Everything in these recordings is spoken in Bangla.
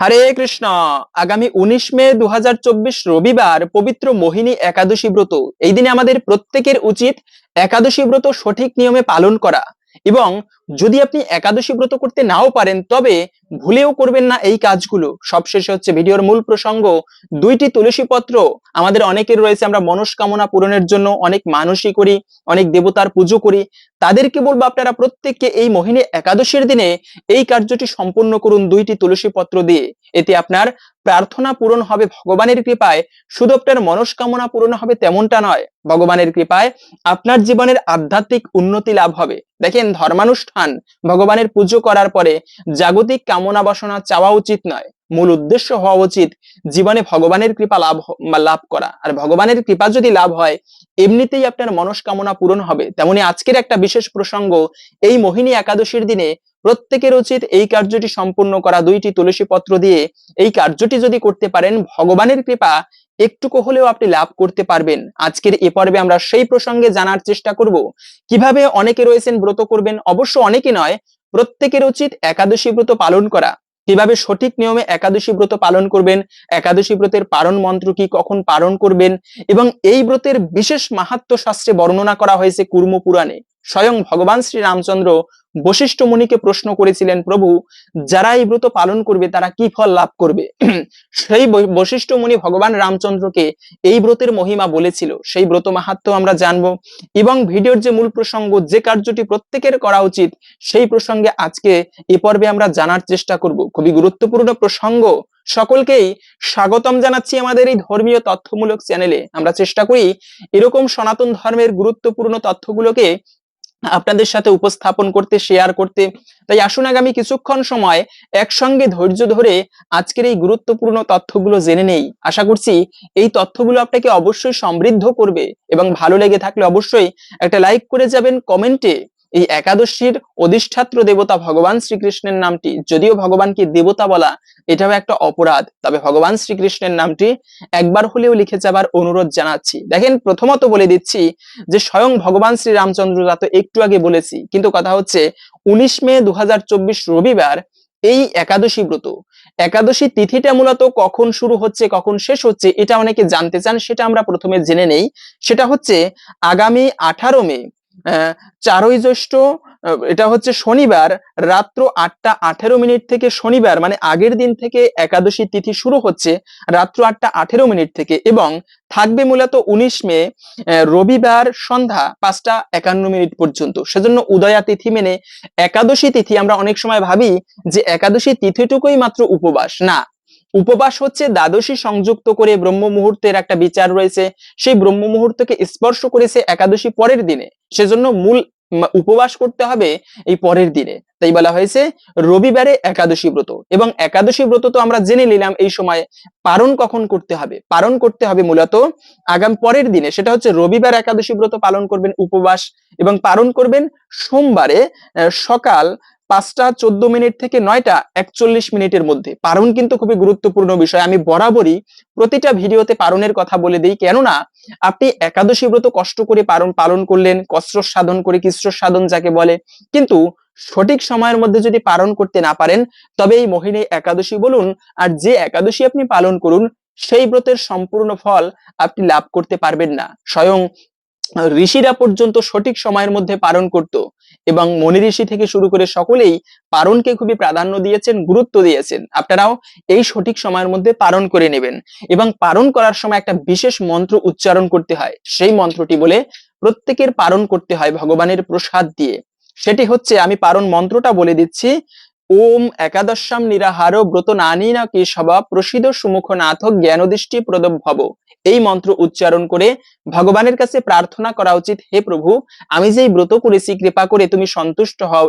হরে কৃষ্ণ। আগামী উনিশ মে দু হাজার চব্বিশ রবিবার পবিত্র মোহিনী একাদশী ব্রত। এই দিনে আমাদের প্রত্যেকের উচিত একাদশী ব্রত সঠিক নিয়মে পালন করা এবং যদি আপনি একাদশী ব্রত করতে নাও পারেন, তবে ভুলেও করবেন না এই কাজগুলো। সবশেষে হচ্ছে ভিডিওর মূল প্রসঙ্গ, দুইটি তুলসী পত্র আমাদের অনেকের রয়েছে, আমরা মনস্কামনা পূরণের জন্য অনেক মানসী করি, অনেক দেবতার পুজো করি। তাদেরকে বলব আপনারা প্রত্যেককে এই মোহিনী একাদশীর দিনে এই কার্যটি সম্পূর্ণ করুন দুইটি তুলসী পত্র দিয়ে। এতে আপনার প্রার্থনা পূরণ হবে ভগবানের কৃপায়, শুধু আপনার মনস্কামনা পূরণ হবে তেমনটা নয়, ভগবানের কৃপায় আপনার জীবনের আধ্যাত্মিক উন্নতি লাভ হবে। দেখেন ধর্মানুষ্ঠান ভগবানের পুজো করার পরে জাগতিক কামনা বাসনা চাওয়া উচিত নয়। মূল উদ্দেশ্য হওয়া উচিত জীবনে ভগবানের কৃপা লাভ লাভ করা। আর ভগবানের কৃপা যদি লাভ হয়, এমনিতেই আপনার মনস্কামনা পূরণ হবে। তেমনি আজকের একটা বিশেষ প্রসঙ্গ, এই মোহিনী একাদশীর দিনে প্রত্যেকের উচিত এই কার্যটি সম্পূর্ণ করা। দুইটি তুলসী পত্র দিয়ে এই কার্যটি যদি করতে পারেন, ভগবানের কৃপা একটুকু হলেও আপনি লাভ করতে পারবেন। আজকের এ পর্বে আমরা সেই প্রসঙ্গে জানার চেষ্টা করব, কীভাবে অনেকে রয়েছেন ব্রত করবেন? অবশ্য অনেকে নয়, প্রত্যেকের উচিত একাদশী ব্রত পালন করা। কীভাবে সঠিক নিয়মে একাদশী ব্রত পালন করবেন? একাদশী ব্রতের পারণ মন্ত্র কি কখন পালন করবেন? এবং এই ব্রতের বিশেষ মাহাত্ম শাস্ত্রে বর্ণনা করা হয়েছে কুর্ম পুরাণে স্বয়ং ভগবান শ্রী রামচন্দ্র বশিষ্ঠ মুনিকে প্রশ্ন করেছিলেন, প্রভু যারা এই ব্রত পালন করবে, তারা কি ফল লাভ করবে? সেই বশিষ্ঠ মুনি ভগবান রামচন্দ্রকে এই ব্রতের মহিমা বলেছিল। সেই ব্রত মাহাত্ম আমরা জানব। এবং ভিডিওর যে মূল প্রসঙ্গ, যে কার্যটি প্রত্যেকের করা উচিত, সেই প্রসঙ্গে আজকে এ পর্বে আমরা জানার চেষ্টা করব। খুবই গুরুত্বপূর্ণ প্রসঙ্গ। সকলকেই স্বাগতম জানাচ্ছি আমাদের এই ধর্মীয় তথ্যমূলক চ্যানেলে। আমরা চেষ্টা করি এরকম সনাতন ধর্মের গুরুত্বপূর্ণ তথ্যগুলোকে আপনাদের সাথে উপস্থাপন করতে শেয়ার করতে। তাই আসুন আগামী কিছুক্ষণ সময় একসঙ্গে ধৈর্য ধরে আজকের এই গুরুত্বপূর্ণ তথ্যগুলো জেনে নেই। আশা করছি এই তথ্যগুলো আপনাকে অবশ্যই সমৃদ্ধ করবে এবং ভালো লেগে থাকলে অবশ্যই একটা লাইক করে যাবেন কমেন্টে। এই একাদশীর অধিষ্ঠাত্র দেবতা ভগবান শ্রীকৃষ্ণের নামটি, যদিও ভগবানকে দেবতা বলা এটাও একটা অপরাধ, তবে ভগবান শ্রীকৃষ্ণের নামটি একবার হলেও লিখে যাবার অনুরোধ জানাচ্ছি। দেখেন, প্রথমত বলে দিচ্ছি যে স্বয়ং ভগবান শ্রী রামচন্দ্র তো একটু আগে বলেছি, কিন্তু কথা হচ্ছে উনিশ মে দু হাজার চব্বিশ রবিবার এই একাদশী ব্রত। একাদশী তিথিটা মূলত কখন শুরু হচ্ছে, কখন শেষ হচ্ছে, এটা অনেকে জানতে চান, সেটা আমরা প্রথমে জেনে নেই। সেটা হচ্ছে আগামী আঠারো মে চারই জ্যৈষ্ঠ এটা হচ্ছে শনিবার, রাত্র আটটা আঠেরো মিনিট থেকে শনিবার মানে আগের দিন থেকে একাদশী তিথি শুরু হচ্ছে, রাত্র আটটা আঠেরো মিনিট থেকে এবং থাকবে মূলত উনিশ মে রবিবার সন্ধ্যা পাঁচটা একান্ন মিনিট পর্যন্ত। সেজন্য উদয়া তিথি মেনে একাদশী তিথি আমরা অনেক সময় ভাবি যে একাদশী তিথিটুকুই মাত্র উপবাস। না উপবাস হচ্ছে দ্বাদশী সংযুক্ত করে ব্রহ্ম মুহূর্তের একটা বিচার রয়েছে। সেই ব্রহ্ম মুহূর্তকে স্পর্শ করেছে একাদশী পরের দিনে। সেজন্য মূল উপবাস করতে হবে এই পরের দিনে। তাই বলা হয়েছে, রবিবারে একাদশী ব্রত। এবং একাদশী ব্রত তো আমরা জেনে নিলাম এই সময় পালন কখন করতে হবে। পালন করতে হবে মূলত আগাম পরের দিনে। সেটা হচ্ছে রবিবার একাদশী ব্রত পালন করবেন উপবাস এবং পালন করবেন সোমবারে সকাল পাঁচটা চোদ্দ মিনিট থেকে নয়টা একচল্লিশ মিনিটের মধ্যে। পারণ কিন্তু খুবই গুরুত্বপূর্ণ বিষয়। আমি বরাবরই প্রতিটা ভিডিওতে পারণের কথা বলে দিই, কেননা আপনি একাদশী ব্রত কষ্ট করে পালন পালন করলেন কষ্ট সাধন করে কৃষ্ণ সাধন যাকে বলে, কিন্তু সঠিক সময়ের মধ্যে যদি পালন করতে না পারেন, তবে এই মোহিনী একাদশী বলুন, আর যে একাদশী আপনি পালন করুন, সেই ব্রতের সম্পূর্ণ ফল আপনি লাভ করতে পারবেন না। স্বয়ং ঋষিরা পর্যন্ত সঠিক সময়ের মধ্যে পালন করত এবং মনি ঋষি থেকে শুরু করে সকলেই পালনকে খুবই প্রাধান্য দিয়েছেন, গুরুত্ব দিয়েছেন। আপনারাও এই সঠিক সময়ের মধ্যে পালন করে নেবেন এবং পালন করার সময় একটা বিশেষ মন্ত্র উচ্চারণ করতে হয়। সেই মন্ত্রটি বলে প্রত্যেকের পালন করতে হয় ভগবানের প্রসাদ দিয়ে। সেটি হচ্ছে, আমি পালন মন্ত্রটা বলে দিচ্ছি, ওম একাদশাম নিরাহার ব্রত নানি না কেশব প্রসিদ সুমুখ নাথ জ্ঞানদৃষ্টি প্রদভব এই মন্ত্র উচ্চারণ করে ভগবানের কাছে প্রার্থনা করা উচিত, হে প্রভু, আমি যেই ব্রত করেছি, কৃপা করে তুমি সন্তুষ্ট হও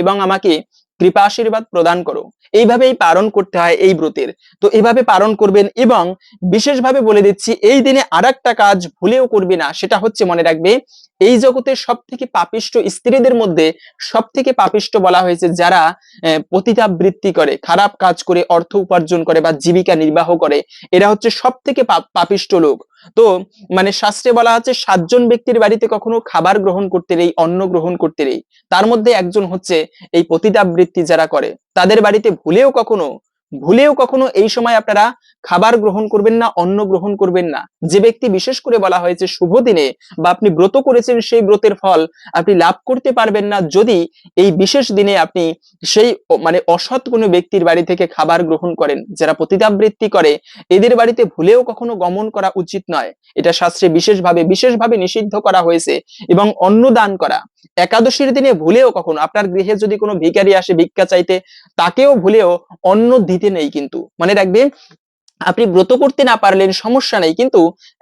এবং আমাকে কৃপা আশীর্বাদ প্রদান করো। এইভাবেই পালন করতে হয় এই ব্রতের। তো এইভাবে পালন করবেন এবং বিশেষভাবে বলে দিচ্ছি এই দিনে আর কাজ ভুলেও করবে না সেটা হচ্ছে মনে রাখবে এই জগতের সব থেকে পাপিষ্ট স্ত্রীদের মধ্যে সব থেকে পাপিষ্ট বলা হয়েছে যারা আহ, পতিতাবৃত্তি করে খারাপ কাজ করে অর্থ উপার্জন করে বা জীবিকা নির্বাহ করে। এরা হচ্ছে সব থেকে পাপিষ্ট লোক। তো মানে শাস্ত্রে বলা হচ্ছে সাতজন ব্যক্তির বাড়িতে কখনো খাবার গ্রহণ করতে নেই, অন্ন গ্রহণ করতে নেই। তার মধ্যে একজন হচ্ছে এই পতিতাবৃত্তি যারা করে, তাদের বাড়িতে ভুলেও কখনো ভুলেও কখনো এই সময় আপনারা খাবার গ্রহণ করবেন না, অন্ন গ্রহণ করবেন না। যে ব্যক্তি বিশেষ করে বলা হয়েছে শুভ দিনে বা আপনি ব্রত করেছেন সেই ব্রতের ফল আপনি লাভ করতে পারবেন না, যদি এই বিশেষ দিনে আপনি সেই মানে অসৎ কোনো ব্যক্তির বাড়ি থেকে খাবার গ্রহণ করেন, যারা পতিতাবৃত্তি করে, এদের বাড়িতে ভুলেও কখনো গমন করা উচিত নয়। এটা শাস্ত্রে বিশেষভাবে বিশেষভাবে নিষিদ্ধ করা হয়েছে এবং অন্ন দান করা। একাদশীর দিনে ভুলেও কখনো, আপনার গৃহে যদি কোনো ভিখারি আসে ভিক্ষা চাইতে, তাকেও ভুলেও অন্ন দিতে নেই কিন্তু। মনে রাখবেন, আপনি ব্রত করতে না পারলেন সমস্যা নেই, কিন্তু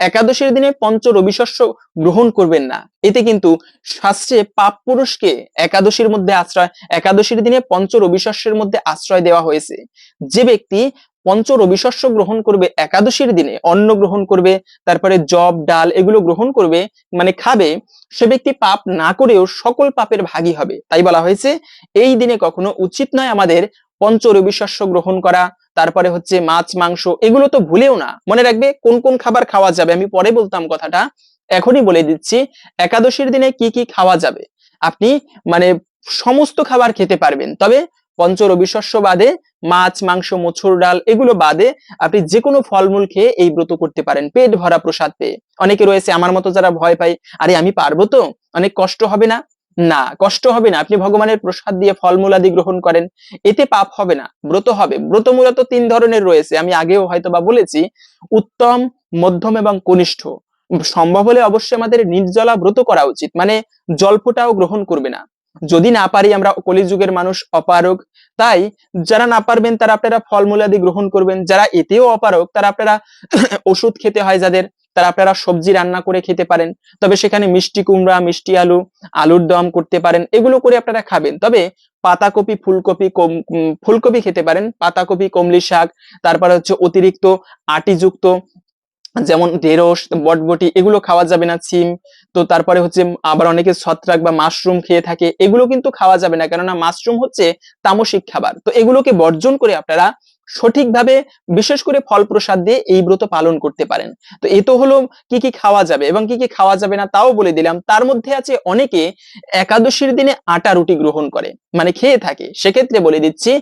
একাদশীর দিনে পঞ্চ রবিশস্য গ্রহণ করবেন না। এতে কিন্তু শাস্ত্রে পাপ পুরুষকে একাদশীর মধ্যে আশ্রয়, একাদশীর দিনে পঞ্চ রবিশস্যের মধ্যে আশ্রয় দেওয়া হয়েছে। যে ব্যক্তি পঞ্চ রবিশস্য গ্রহণ করবে একাদশীর দিনে, অন্ন গ্রহণ করবে, তারপরে জব, ডাল এগুলো গ্রহণ করবে মানে খাবে, সে ব্যক্তি পাপ না করেও সকল পাপের ভাগী হবে। তাই বলা হয়েছে, এই দিনে কখনো উচিত নয় আমাদের পঞ্চ রবিশস্য গ্রহণ করা, তারপরে হচ্ছে মাছ, মাংস, এগুলো তো ভুলেও না। মনে রাখবে কোন কোন খাবার খাওয়া যাবে, আমি পরে বলতাম কথাটা, এখনই বলে দিচ্ছি, একাদশীর দিনে কি কি খাওয়া যাবে? আপনি মানে সমস্ত খাবার খেতে পারবেন, তবে পঞ্চ বাদে, মাছ, মাংস মছুর ডাল, এগুলো বাদে আপনি যে কোনো ফলমূল খেয়ে এই ব্রত করতে পারেন, পেট ভরা প্রসাদ পেয়ে। অনেকে রয়েছে, আমার মতো যারা ভয় পায়, আরে আমি পারব তো? অনেক কষ্ট হবে না? না, কষ্ট হবে না, আপনি ভগবানের প্রসাদ দিয়ে ফলমূল আদি গ্রহণ করেন, এতে পাপ হবে না, ব্রত হবে। ব্রত মূলত তিন ধরনের রয়েছে, আমি আগেও হয়তো বা বলেছি, উত্তম, মধ্যম এবং কনিষ্ঠ। সম্ভব হলে অবশ্যই আমাদের নির্জলা ব্রত করা উচিত মানে জলপটাও গ্রহণ করবে না। যদি না পারি আমরা কলিযুগের মানুষ অপারগ। তাই যারা না পারবেন তারা আপনারা ফলমূল আদি গ্রহণ করবেন। যারা এতেও অপারগ, তারা আপনারা ওষুধ খেতে হয় যাদের। তারা আপনারা সবজি রান্না করে খেতে পারেন। তবে সেখানে মিষ্টি কুমড়া, মিষ্টি আলু, আলুর দম করতে পারেন। এগুলো করে আপনারা খাবেন। তবে পাতাকপি, ফুলকপি, কম- ফুলকপি খেতে পারেন। পাতাকপি, কমলি শাক, তারপরে হচ্ছে অতিরিক্ত আটিযুক্ত যেমন ঢেঁড়স, বটবটি, এগুলো খাওয়া যাবে না সিম তো তারপরে হচ্ছে আবার অনেকে ছত্রাক বা মাশরুম খেয়ে থাকে, এগুলো কিন্তু খাওয়া যাবে না। কেননা মাশরুম হচ্ছে তামসিক খাবার। তো এগুলোকে বর্জন করে আপনারা সঠিকভাবে, বিশেষ করে ফল প্রসাদ দিয়ে এই ব্রত পালন করতে পারেন। তো এ তো হলো কি কি খাওয়া যাবে এবং কি কি খাওয়া যাবে না তাও বলে দিলাম। তার মধ্যে আছে অনেকে একাদশীর দিনে আটা রুটি গ্রহণ করে মানে খেয়ে থাকে। সেক্ষেত্রে বলে দিচ্ছি,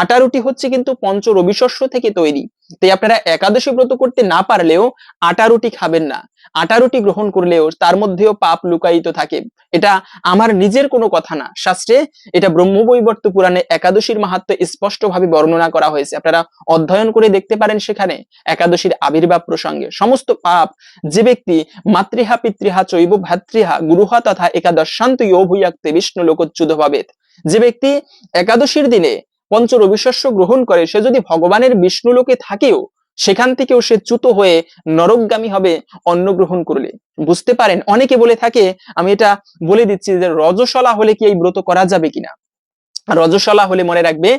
আটা রুটি হচ্ছে কিন্তু পঞ্চ রবিশস্য থেকে তৈরি। তাই আপনারা একাদশী ব্রত করতে না পারলেও আটা রুটি খাবেন না। আটা রুটি গ্রহণ করলেও তার মধ্যেও পাপ লুকায়িত থাকে। এটা আমার নিজের কোনো কথা না। শাস্ত্রে এটা ব্রহ্মবৈবর্ত পুরাণে একাদশীর মাহাত্ম স্পষ্ট ভাবে বর্ণনা করা হয়েছে। আপনারা অধ্যয়ন করে দেখতে পারেন সেখানে একাদশীর আবির্ভাব প্রসঙ্গে। সমস্ত পাপ যে ব্যক্তি মাতৃহা, পিতৃহা, চৈব, ভাতৃহা, গুরুহা তথা একাদশান্ত ভূয়াক্তে বিষ্ণু লোকচ্যুত ভাবেত। যে ব্যক্তি একাদশীর দিনে পঞ্চ রবিশস্য গ্রহণ করে, সে যদি ভগবানের বিষ্ণু লোকে থাকেও, সেখান থেকেও সে চ্যুত হয়ে নরকগামী হবে, অন্ন গ্রহণ করলে। বুঝতে পারেন, অনেকে বলে থাকে, আমি এটা বলে দিচ্ছি যে রজশলা হলে কি এই ব্রত করা যাবে কিনা? রজশলা হলে মনে রাখবে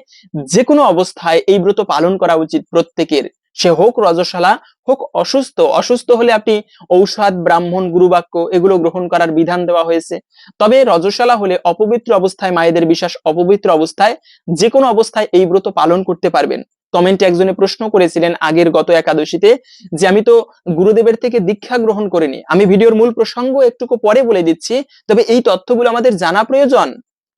যে কোনো অবস্থায় এই ব্রত পালন করা উচিত প্রত্যেকের। সে হোক রজশালা, হোক অসুস্থ অসুস্থ হলে আপনি ঔষধ, ব্রাহ্মণ, গুরুবাক্য এগুলো গ্রহণ করার বিধান দেওয়া হয়েছে। তবে রজশালা হলে অপবিত্র অবস্থায়, মায়েদের বিশ্বাস অপবিত্র অবস্থায় যে কোনো অবস্থায় এই ব্রত পালন করতে পারবেন। কমেন্টে একজনে প্রশ্ন করেছিলেন আগের গত একাদশীতে যে, আমি তো গুরুদেবের থেকে দীক্ষা গ্রহণ করিনি। আমি ভিডিওর মূল প্রসঙ্গ একটুকু পরে বলে দিচ্ছি, তবে এই তথ্যগুলো আমাদের জানা প্রয়োজন।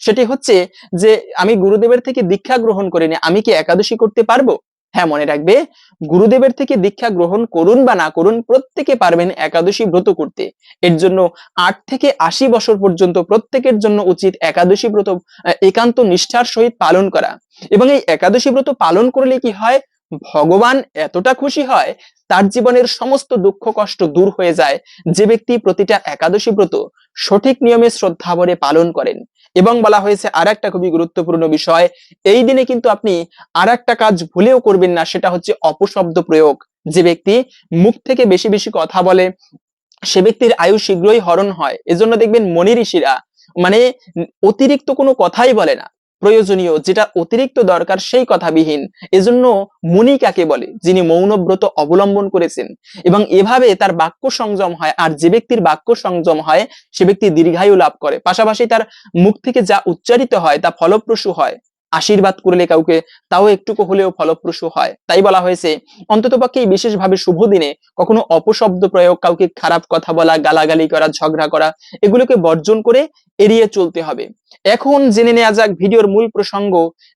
সেটি হচ্ছে যে, আমি গুরুদেবের থেকে দীক্ষা গ্রহণ করিনি। আমি কি একাদশী করতে পারব? হ্যাঁ মনে রাখবে, গুরুদেবের থেকে দীক্ষা গ্রহণ করুন বা না করুন, প্রত্যেকে পারবেন একাদশী ব্রত করতে। এর জন্য আট থেকে আশি বছর পর্যন্ত প্রত্যেকের জন্য উচিত একাদশী ব্রত একান্ত নিষ্ঠার সহিত পালন করা। এবং এই একাদশী ব্রত পালন করলে কি হয়? ভগবান এতটা খুশি হয়, তার জীবনের সমস্ত দুঃখ কষ্ট দূর হয়ে যায়। যে ব্যক্তি প্রতিটা একাদশী ব্রত সঠিক নিয়মে শ্রদ্ধা ভরে পালন করেন। এবং বলা হয়েছে আর একটা খুবই গুরুত্বপূর্ণ বিষয়, এই দিনে কিন্তু আপনি আর একটা কাজ ভুলেও করবেন না, সেটা হচ্ছে অপশব্দ প্রয়োগ। যে ব্যক্তি মুখ থেকে বেশি বেশি কথা বলে, সে ব্যক্তির আয়ু শীঘ্রই হরণ হয়। এজন্য দেখবেন মনি ঋষিরা মানে অতিরিক্ত কোনো কথাই বলে না। প্রয়োজনীয়, যেটা অতিরিক্ত দরকার সেই কথাবিহীন। এজন্য মুনি কাকে বলে? যিনি মৌনব্রত অবলম্বন করেছেন। এবং এভাবে তার বাক্য সংযম হয় আর যে ব্যক্তির বাক্য সংযম হয়, সে ব্যক্তি দীর্ঘায়ু লাভ করে। পাশাপাশি তার মুখ থেকে যা উচ্চারিত হয়, তা ফলপ্রসূ হয়। আশীর্বাদ করলে কাউকে, তাও একটুকু হলেও ফলপ্রসূ হয়। তাই বলা হয়েছে অন্ততপক্ষে এই বিশেষভাবে শুভ দিনে কখনো অপশব্দ প্রয়োগ, কাউকে খারাপ কথা বলা, গালাগালি করা, ঝগড়া করা, এগুলোকে বর্জন করে এড়িয়ে চলতে হবে। এখন জেনে নেওয়া যাক ভিডিওর মূল প্রসঙ্গ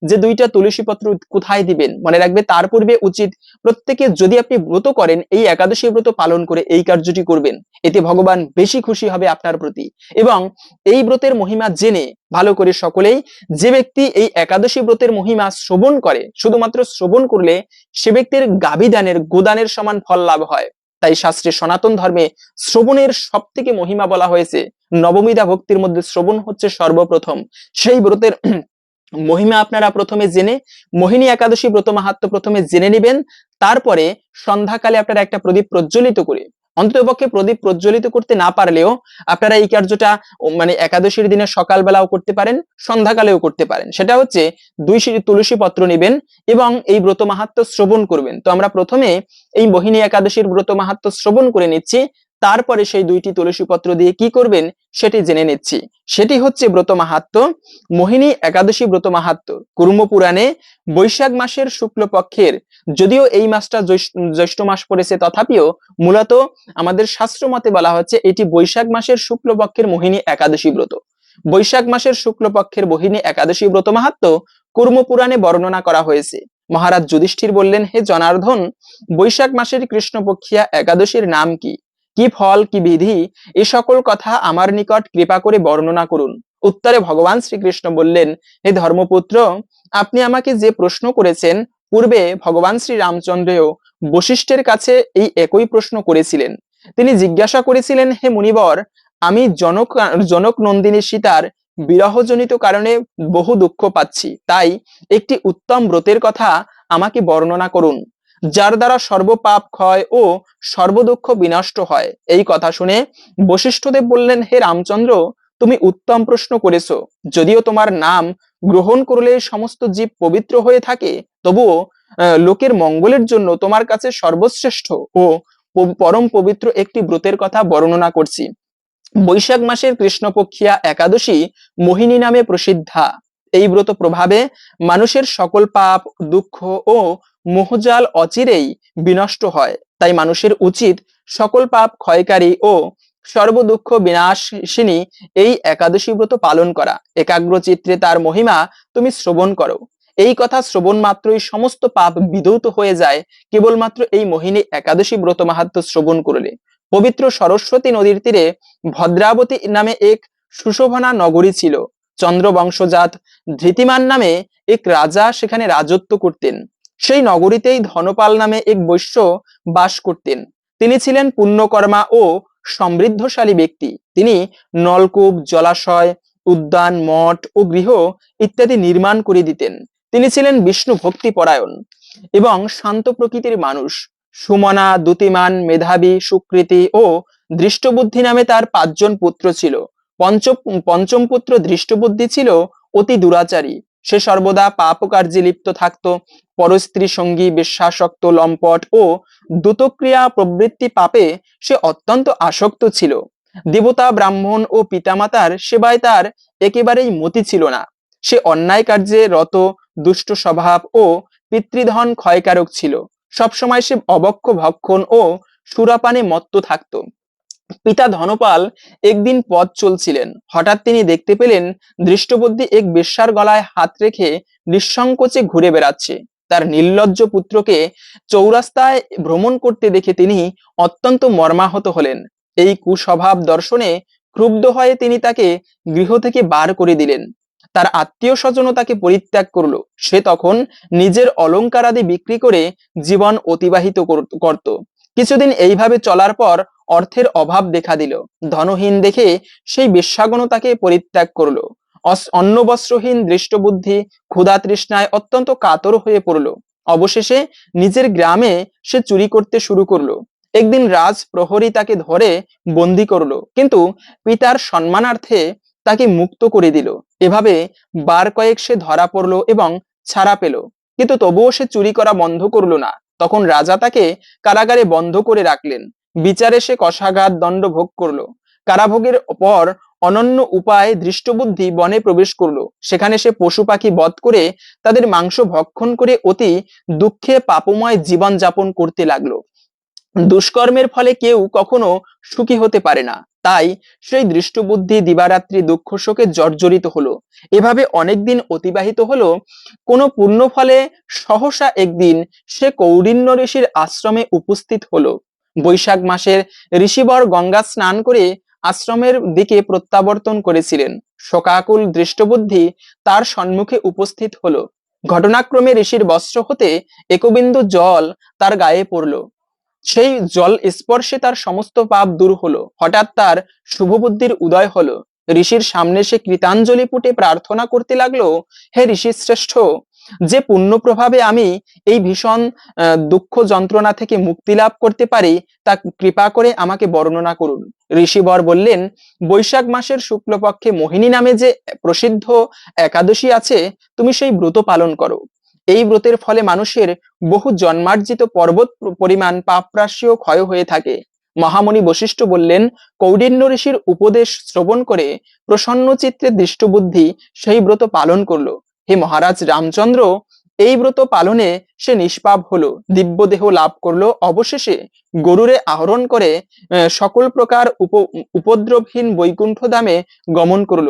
যে দুইটা তুলসী পত্র কোথায় দিবেন। মনে রাখবে তার পূর্বে উচিত প্রত্যেকে যদি আপনি ব্রত করেন, এই একাদশী ব্রত পালন করে এই কার্যটি করবেন। এতে ভগবান বেশি খুশি হবে আপনার প্রতি। এবং এই ব্রতের মহিমা জেনে ভালো করে সকলেই যে ব্যক্তি এই একাদশী ব্রতের মহিমা শ্রবণ করে, শুধুমাত্র শ্রবণ করলে সে ব্যক্তির গাবিদানের গোদানের সমান ফল লাভ হয়। তাই শাস্ত্রে সনাতন ধর্মে শ্রবণের সব থেকে মহিমা বলা হয়েছে। নবমিধা ভক্তির মধ্যে শ্রবণ হচ্ছে সর্বপ্রথম। সেই ব্রতের মহিমা আপনারা প্রথমে জেনে, মোহিনী একাদশী ব্রত মাহাত্ম প্রথমে জেনে নেবেন। তারপরে সন্ধ্যাকালে আপনারা একটা প্রদীপ প্রজ্বলিত করে অন্ততপক্ষে প্রদীপ প্রজ্বলিত করতে না পারলেও আপনারা এই কার্যটা মানে একাদশীর দিনে সকালবেলাও করতে পারেন, সন্ধ্যাকালেও করতে পারেন। সেটা হচ্ছে দুই তুলসী পত্র নেবেন এবং এই ব্রত মাহাত্ম শ্রবণ করবেন। তো আমরা প্রথমে এই মোহিনী একাদশীর ব্রত মাহাত্ম শ্রবণ করে নিচ্ছি। তারপরে সেই দুইটি তুলসী পত্র দিয়ে কি করবেন সেটি জেনে নিচ্ছি। সেটি হচ্ছে ব্রত মাহাত্ম মোহিনী একাদশী ব্রত মাহাত্ম কুর্ম পুরাণে বৈশাখ মাসের শুক্লপক্ষের, যদিও এই মাসটা জ্যৈষ্ঠ- মাস পড়েছে তথাপিও মূলত আমাদের শাস্ত্র মতে বলা হচ্ছে এটি বৈশাখ মাসের শুক্লপক্ষের মোহিনী একাদশী ব্রত। বৈশাখ মাসের শুক্লপক্ষের মোহিনী একাদশী ব্রত মাহাত্ম কুর্ম পুরাণে বর্ণনা করা হয়েছে। মহারাজ যুধিষ্ঠির বললেন, হে জনার্দন, বৈশাখ মাসের কৃষ্ণপক্ষিয়া একাদশীর নাম কি? কি ফল, কি বিধি, এ সকল কথা আমার নিকট কৃপা করে বর্ণনা করুন। উত্তরে ভগবান শ্রীকৃষ্ণ বললেন, হে ধর্মপুত্র, আপনি আমাকে যে প্রশ্ন করেছেন, পূর্বে ভগবান শ্রী রামচন্দ্রও বশিষ্ঠের কাছে এই একই প্রশ্ন করেছিলেন। তিনি জিজ্ঞাসা করেছিলেন, হে মুনিবর, আমি জনক জনক নন্দিনী সীতার বিরহজনিত কারণে বহু দুঃখ পাচ্ছি, তাই একটি উত্তম ব্রতের কথা আমাকে বর্ণনা করুন। যার দ্বারা সর্বপাপ ক্ষয় ও সর্বদুঃখ বিনষ্ট হয়। এই কথা শুনে বশিষ্ঠদেব বললেন, হে রামচন্দ্র, তুমি উত্তম প্রশ্ন করেছ। যদিও তোমার নাম গ্রহণ করলে সমস্ত জীব পবিত্র হয়ে থাকে, তবুও লোকের মঙ্গলের জন্য তোমার কাছে সর্বশ্রেষ্ঠ ও পরম পবিত্র একটি ব্রতের কথা বর্ণনা করছি। বৈশাখ মাসের কৃষ্ণপক্ষিয়া একাদশী মোহিনী নামে প্রসিদ্ধা। এই ব্রত প্রভাবে মানুষের সকল পাপ, দুঃখ ও মোহজাল অচিরেই বিনষ্ট হয়। তাই মানুষের উচিত সকল পাপ ক্ষয়কারী ও সর্বদুঃখ বিনাশিনী এই একাদশী ব্রত পালন করা। একাগ্র চিত্রে তার মহিমা তুমি শ্রবণ করো। এই কথা শ্রবণ মাত্রই সমস্ত পাপ বিধৌত হয়ে যায়। কেবলমাত্র এই মোহিনী একাদশী ব্রত মাহাত্ম শ্রবণ করলে। পবিত্র সরস্বতী নদীর তীরে ভদ্রাবতী নামে এক সুশোভনা নগরী ছিল। চন্দ্রবংশজাত ধৃতিমান নামে এক রাজা সেখানে রাজত্ব করতেন। সেই নগরীতেই ধনপাল নামে এক বৈশ্য বাস করতেন। তিনি ছিলেন পুণ্যকর্মা ও সমৃদ্ধশালী ব্যক্তি। তিনি নলকূপ, জলাশয়, উদ্যান, মঠ ও গৃহ ইত্যাদি নির্মাণ করে দিতেন। তিনি ছিলেন বিষ্ণু ভক্তি পরায়ণ এবং শান্ত প্রকৃতির মানুষ। সুমনা, দুতিমান, মেধাবী, সুকৃতি ও দৃষ্টবুদ্ধি নামে তার পাঁচজন পুত্র ছিল। পঞ্চ পঞ্চম পুত্র দৃষ্টবুদ্ধি ছিল অতি দুরাচারী। সে সর্বদা পাপ কার্যে লিপ্ত থাকত। পরস্ত্রী সঙ্গী, বিশ্বাসক্ত, লম্পট ও দ্রুতক্রিয়া প্রবৃত্তি পাপে সে অত্যন্ত আসক্ত ছিল। দেবতা, ব্রাহ্মণ ও পিতামাতার সেবায় তার একেবারেই মতি ছিল না। সে অন্যায় কার্যে রত, দুষ্ট স্বভাব ও পিতৃধন ক্ষয়কারক ছিল। সবসময় সে অবক্ষ, ভক্ষণ ও সুরাপানে মত্ত থাকত। পিতা ধনপাল একদিন পথ চলছিলেন। হঠাৎ তিনি দেখতে পেলেন দৃষ্টবুদ্ধি এক বেশ্যার গলায় হাত রেখে নিঃসংকোচে ঘুরে বেড়াচ্ছে। তার নির্লজ্জ পুত্রকে চৌরাস্তায় ভ্রমণ করতে দেখে তিনি অত্যন্ত মর্মাহত হলেন। এই কুস্বভাব দর্শনে ক্রুব্ধ হয়ে তিনি তাকে গৃহ থেকে বার করে দিলেন। তার আত্মীয় স্বজনও তাকে পরিত্যাগ করল। সে তখন নিজের অলংকার আদি বিক্রি করে জীবন অতিবাহিত কর- করত। কিছুদিন এইভাবে চলার পর অর্থের অভাব দেখা দিল। ধনহীন দেখে সেই বেশ্যাগণও তাকে পরিত্যাগ করল। অন্ন বস্ত্রহীন দৃষ্টবুদ্ধি ক্ষুধা তৃষ্ণায় অত্যন্ত কাতর হয়ে পড়ল। অবশেষে নিজের গ্রামে সে চুরি করতে শুরু করল। একদিন রাজ প্রহরী তাকে ধরে বন্দি করল, কিন্তু পিতার সম্মানার্থে তাকে মুক্ত করে দিল। এভাবে বার কয়েক সে ধরা পড়ল এবং ছাড়া পেল। কিন্তু তবুও সে চুরি করা বন্ধ করল না। তখন রাজা তাকে কারাগারে বন্ধ করে রাখলেন। বিচারে সে কষাঘাত দণ্ড ভোগ করল। কারাভোগের পর অনন্য উপায়ে দৃষ্টবুদ্ধি বনে প্রবেশ করল। সেখানে সে পশু পাখি বধ করে তাদের মাংস ভক্ষণ করে অতি দুঃখে পাপময় জীবন যাপন করতে লাগল। দুষ্কর্মের ফলে কেউ কখনো সুখী হতে পারে না। তাই সেই দৃষ্টবুদ্ধি দিবারাত্রি দুঃখ শোকে জর্জরিত হলো। এভাবে অনেকদিন অতিবাহিত হলো। কোনো পূর্ণ ফলে সহসা একদিন সে কৌডিন্য ঋষির আশ্রমে উপস্থিত হলো। বৈশাখ মাসের ঋষিবর গঙ্গা স্নান করে আশ্রমের দিকে প্রত্যাবর্তন করেছিলেন। শোকাকুল দৃষ্টবুদ্ধি তার সম্মুখে উপস্থিত হলো। ঘটনাক্রমে ঋষির বস্ত্র হতে একবিন্দু জল তার গায়ে পড়ল। সেই জল স্পর্শে তার সমস্ত পাপ দূর হলো। হঠাৎ তার শুভবুদ্ধির উদয় হলো। ঋষির সামনে সে কৃতাঞ্জলি পুটে প্রার্থনা করতে লাগল, হে ঋষি শ্রেষ্ঠ যে পুণ্য প্রভাবে আমি এই ভীষণ দুঃখ যন্ত্রণা থেকে মুক্তি লাভ করতে পারি, তা কৃপা করে আমাকে বর্ণনা করুন। ঋষিবর বললেন, বৈশাখ মাসের শুক্লপক্ষে মোহিনী নামে যে প্রসিদ্ধ একাদশী আছে, তুমি সেই ব্রত পালন করো। এই ব্রতের ফলে মানুষের বহু জন্মার্জিত পর্বত পরিমাণ পাপরাশিও ক্ষয় হয়ে থাকে। মহামণি বশিষ্ঠ বললেন, কৌডিন্য ঋষির উপদেশ শ্রবণ করে প্রসন্ন চিত্রে দৃষ্টবুদ্ধি সেই ব্রত পালন করল। হে মহারাজ রামচন্দ্র, এই ব্রত পালনে সে নিষ্পাপ হলো দিব্য দেহ লাভ করল, অবশেষে গরুরে আহরণ করে সকল প্রকার উপ, উপদ্রবহীন বৈকুণ্ঠ ধামে গমন করল।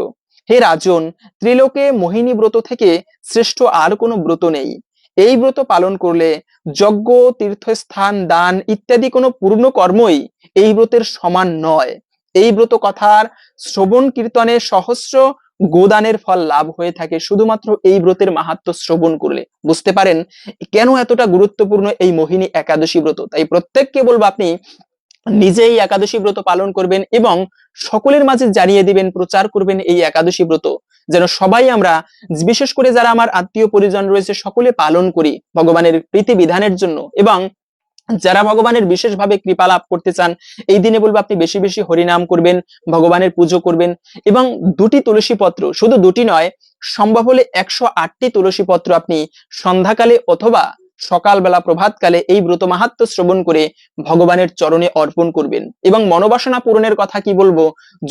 হে রাজন, ত্রিলোকে মোহিনী ব্রত থেকে শ্রেষ্ঠ আর কোনো ব্রত নেই। এই ব্রত পালন করলে যজ্ঞ, তীর্থস্থান, দান ইত্যাদি কোনো পূর্ণ কর্মই এই ব্রতের সমান নয়। এই ব্রত কথার শ্রবণ কীর্তনে সহস্র গোদানের ফল লাভ হয়ে থাকে শুধুমাত্র এই ব্রতের মাহাত্ম শ্রবণ করলে। বুঝতে পারেন? কেন এতটা গুরুত্বপূর্ণ এই মোহিনী একাদশী ব্রত? তাই প্রত্যেককে বলব আপনি, নিজেই একাদশী ব্রত পালন করবেন এবং সকলের মাঝে জানিয়ে দিবেন, প্রচার করবেন এই একাদশী ব্রত। যেন সবাই আমরা, বিশেষ করে যারা আমার আত্মীয় পরিজন রয়েছে, সকলে পালন করি ভগবানের প্রীতি বিধানের জন্য এবং যারা ভগবানের বিশেষভাবে কৃপা লাভ করতে চান, এই দিনে বলব আপনি বেশি বেশি হরিনাম করবেন, ভগবানের পুজো করবেন এবং দুটি তুলসী পত্র, শুধু দুটি নয়, সম্ভব হলে একশো আটটি তুলসী পত্র আপনি সন্ধ্যাকালে অথবা সকালবেলা প্রভাতকালে এই ব্রত মাহাত্ম শ্রবণ করে ভগবানের চরণে অর্পণ করবেন। এবং মনোবাসনা পূরণের কথা কি বলব?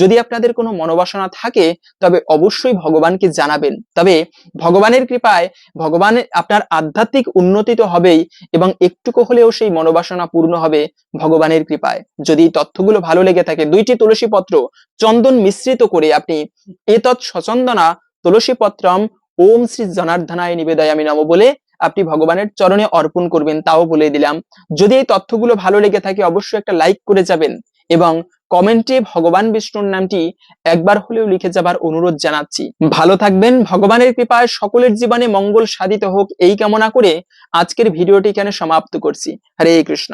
যদি আপনাদের কোনো মনোবাসনা থাকে, তবে অবশ্যই ভগবানকে জানাবেন। তবে ভগবানের কৃপায় ভগবান আপনার আধ্যাত্মিক উন্নতি তো হবেই, এবং একটুকু হলেও সেই মনোবাসনা পূর্ণ হবে ভগবানের কৃপায়। যদি তথ্যগুলো ভালো লেগে থাকে, দুইটি তুলসী পত্র চন্দন মিশ্রিত করে আপনি এতৎ সচন্দনা তুলসী পত্রম ওম শ্রী জনার্দনায় নিবেদয়ামি নম বলে আপনি ভগবানের চরণে অর্পণ করবেন, তাও বলে দিলাম। যদি এই তথ্যগুলো ভালো লেগে থাকে, অবশ্যই একটা লাইক করে যাবেন এবং কমেন্টে ভগবান বিষ্ণুর নামটি একবার হলেও লিখে যাবার অনুরোধ জানাচ্ছি। ভালো থাকবেন, ভগবানের কৃপায় সকলের জীবনে মঙ্গল সাধিত হোক, এই কামনা করে আজকের ভিডিওটি এখানে সমাপ্ত করছি। হরে কৃষ্ণ।